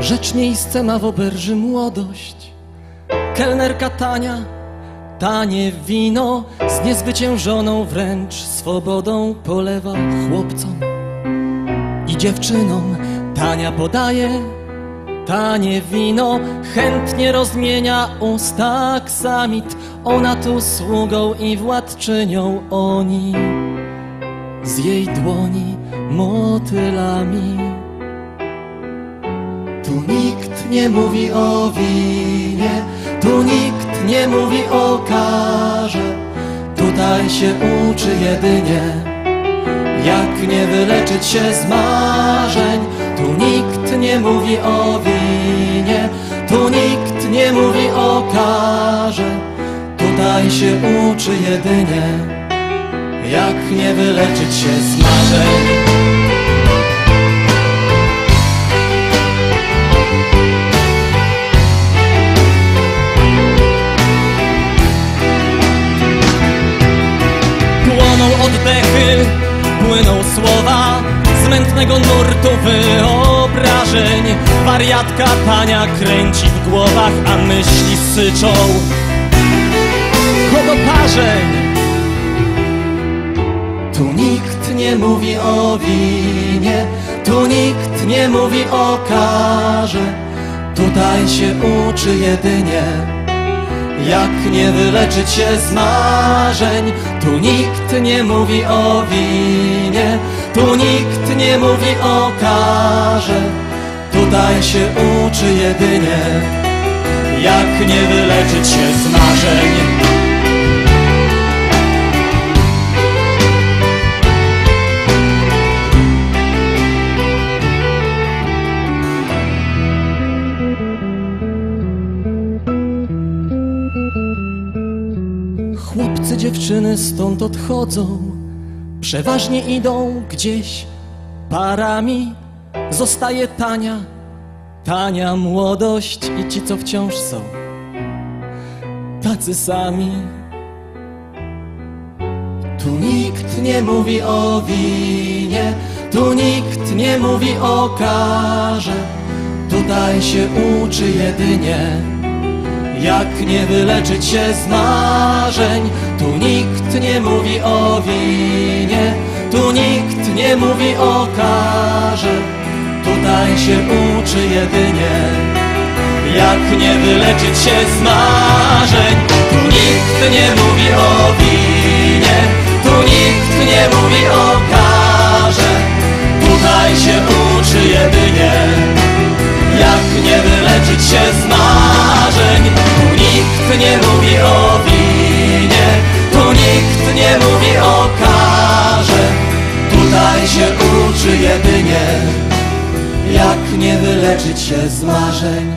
Rzecz ma w oberży młodość. Kelnerka tania, tanie wino, z niezwyciężoną wręcz swobodą polewa chłopcom i dziewczynom. Tania podaje, tanie wino, chętnie rozmienia usta aksamit. Ona tu sługą i władczynią, oni z jej dłoni motylami. Tu nikt nie mówi o winie, tu nikt nie mówi o karze. Tutaj się uczy jedynie, jak nie wyleczyć się z marzeń. Tu nikt nie mówi o winie, tu nikt nie mówi o karze. Tutaj się uczy jedynie, jak nie wyleczyć się z marzeń. Słowa z mętnego nurtu wyobrażeń. Wariatka tania kręci w głowach, a myśli syczą kogoparzeń. Tu nikt nie mówi o winie, tu nikt nie mówi o karze. Tutaj się uczy jedynie jak nie wyleczyć się z marzeń Tu nikt nie mówi o winie Tu nikt nie mówi o karze. Tutaj się uczy jedynie Jak nie wyleczyć się z marzeń. Chłopcy, dziewczyny stąd odchodzą, przeważnie idą gdzieś parami. Zostaje tania, tania młodość i ci, co wciąż są tacy sami. Tu nikt nie mówi o winie, tu nikt nie mówi o karze. Tutaj się uczy jedynie jak nie wyleczyć się z marzeń? Tu nikt nie mówi o winie Tu nikt nie mówi o karze. Tutaj się uczy jedynie Jak nie wyleczyć się z marzeń. Tu nikt nie mówi o winie Tu nikt nie mówi o karze. Tutaj się uczy jedynie Jak nie wyleczyć się z marzeń